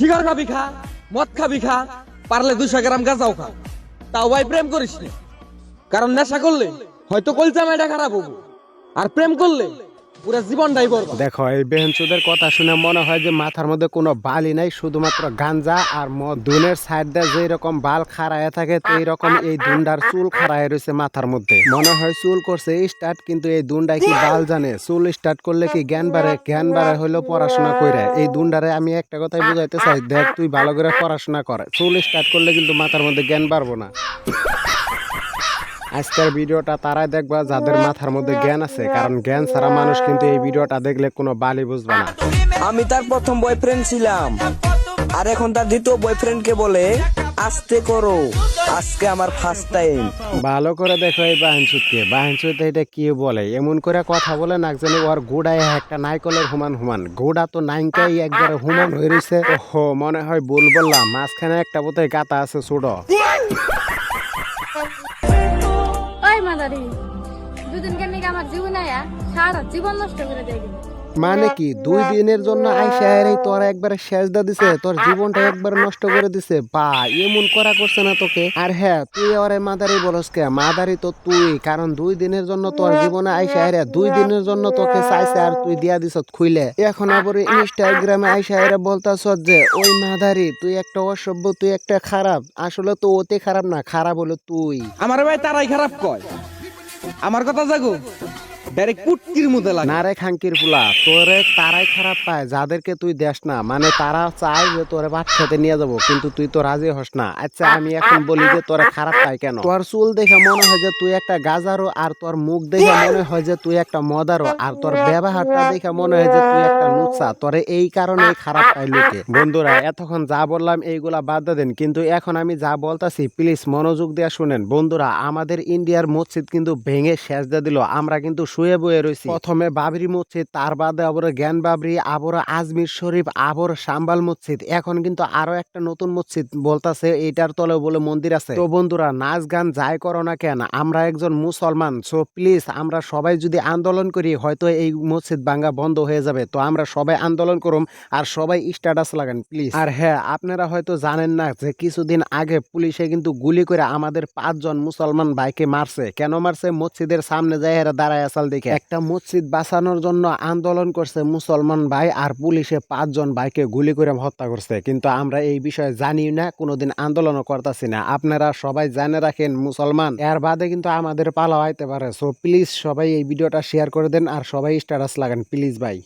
Cigar খাবি খা, মদ খাবি খা, পারলে দুশো গ্রাম গাঁজাও খা। তাও ভাই প্রেম করিস কারণ নেশা করলে হয়তো কলচা মেয়েটা খারাপ হব। আর প্রেম করলে দেখো, এই বেহেনচুদের কথা শুনে মনে হয় যে মাথার মধ্যে কোনো বালই নাই, শুধুমাত্র গাঞ্জা আর দুনের সাইড দিয়ে যেই রকম বাল খাড়ায় থাকে এই রকম এই দুন্ডার চুল খাড়ায় রয়েছে মাথার মধ্যে। মনে হয় চুল করছে স্টার্ট কিন্তু এই দুন্ডায় কি বাল জানে? চুল স্টার্ট করলে কি জ্ঞান বাড়ে? জ্ঞান বাড়ে হইল পড়াশোনা কইরা। এই দুন্ডারে আমি একটা কথাই বুঝাইতে চাই, দেখ, তুই ভালো করে পড়াশোনা কর। চুল স্টার্ট করলে কিন্তু মাথার মধ্যে জ্ঞান বাড়বো না। আজকের ভিডিওটা তারাই দেখবা যাদের মাথার মধ্যে জ্ঞান আছে কারণ জ্ঞান ছাড়া মানুষ কিন্তু এই ভিডিওটা দেখলে কোনো বালি বুঝবে না। আমি তার প্রথম বয়ফ্রেন্ড ছিলাম আর এখন তার দ্বিতীয় বয়ফ্রেন্ডকে বলে আস্তে করো আজকে আমার ফার্স্ট টাইম ভালো করে দেখো এই বাহিনচুতকে বাহিনচুত এটা কি বলে? এমন করে কথা বলে না জানি ওর গোড়ায় একটা নাইকলের হুমান হুমান। গোড়া তো নাইনকাই একবারে হুমান হয়ে রয়েছে ওহো মনে হয় ভুল বললাম। মাঝখানে একটা বোধহয় গাতা আছে ছোট ওই দুদিন কেন আমার জীবন আয়া সারা জীবন নষ্ট করে দেয় মানে কি? দুই দিনের জন্য আইসা তোর একবারে দিছে তোর জীবনটা একবার নষ্ট করে দিছে। বা এমন করা করছে না তোকে। আর হ্যাঁ তুই ওরে মাদারি বলস কে? মাদারি তো তুই কারণ দুই দিনের জন্য তোর জীবনে আইসা রে দুই দিনের জন্য তোকে চাইছে আর তুই দিয়া দিছ খুইলে। এখন আবার ইনস্টাগ্রামে আইসা রে বলতাছ যে ওই মাদারি তুই একটা অসভ্য তুই একটা খারাপ। আসলে তো ওতে খারাপ না খারাপ হলো তুই। আমার ভাই তারাই খারাপ কয়? আমার কথা জাগো। পুটকির মধ্যে লাগে। খাঙ্কির ফুলা, তোরে তারাই খারাপ পায়, যাদেরকে তুই না। মানে তারা চায় যে তোরে ভাত খেতে নিয়ে কিন্তু তুই তো রাজি হস না। আচ্ছা আমি এখন বলি যে তোরে খারাপ পায় কেন? তোর চুল দেখে মনে হয় যে তুই একটা গাজারো, আর তোর মুখ দেখে মনে হয় যে তুই একটা মদারো, আর তোর ব্যবহারটা দেখে মনে হয় যে তুই একটা লুচ্ছা। তোরে এই কারণে খারাপ পায় লোকে। বন্ধুরা, এতক্ষণ যা বললাম এইগুলা বাদ দেন, কিন্তু এখন আমি যা বলতাছি প্লিজ মনোযোগ দিয়ে শুনেন। বন্ধুরা, আমাদের ইন্ডিয়ার মসজিদ কিন্তু ভেঙে দিয়ে দিল, আমরা কিন্তু শুয়ে বয়ে রয়েছি প্রথমে বাবরি মসজিদ, তার বাদে আবার জ্ঞান বাবরি, আবার আজমির শরীফ, আবার সাম্বাল মসজিদ। এখন কিন্তু আরও একটা নতুন মসজিদ বলতাছে এটার তলে বলে মন্দির আছে। তো বন্ধুরা, নাচ গান যাই করো না কেন, আমরা একজন মুসলমান। সো প্লিজ আমরা সবাই যদি আন্দোলন করি, হয়তো এই মসজিদ ভাঙ্গা বন্ধ হয়ে যাবে। তো আমরা সবাই আন্দোলন করুম, আর সবাই স্ট্যাটাস লাগান প্লিজ আর হ্যাঁ আপনারা হয়তো জানেন না যে কিছুদিন আগে পুলিশে কিন্তু গুলি করে আমাদের পাঁচজন মুসলমান ভাইকে মারছে। কেন মারছে? মসজিদের সামনে যায় এরা দাঁড়ায় আসাল দেখে। একটা মসজিদ বাঁচানোর জন্য আন্দোলন করছে মুসলমান ভাই আর পুলিশে পাঁচজন ভাইকে গুলি করে হত্যা করছে। কিন্তু আমরা এই বিষয়ে জানি না, কোনোদিন আন্দোলনও করতেছি না। আপনারা সবাই জানে রাখেন, মুসলমান। এর বাদে কিন্তু আমাদের পালা হইতে পারে। সো প্লিজ সবাই এই ভিডিওটা শেয়ার করে দেন আর সবাই স্ট্যাটাস লাগান প্লিজ ভাই।